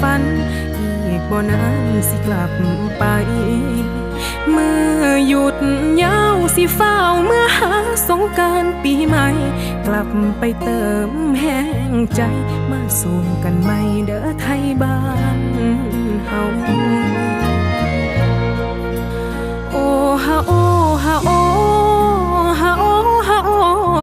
ฝัน อีกบ่นานสิกลับไป เมื่อหยุดยาวสิเฝ้าเมื่อหาสงการปีใหม่ กลับไปเติมแห้งใจ มาสู่กันใหม่เด้อไทยบ้าน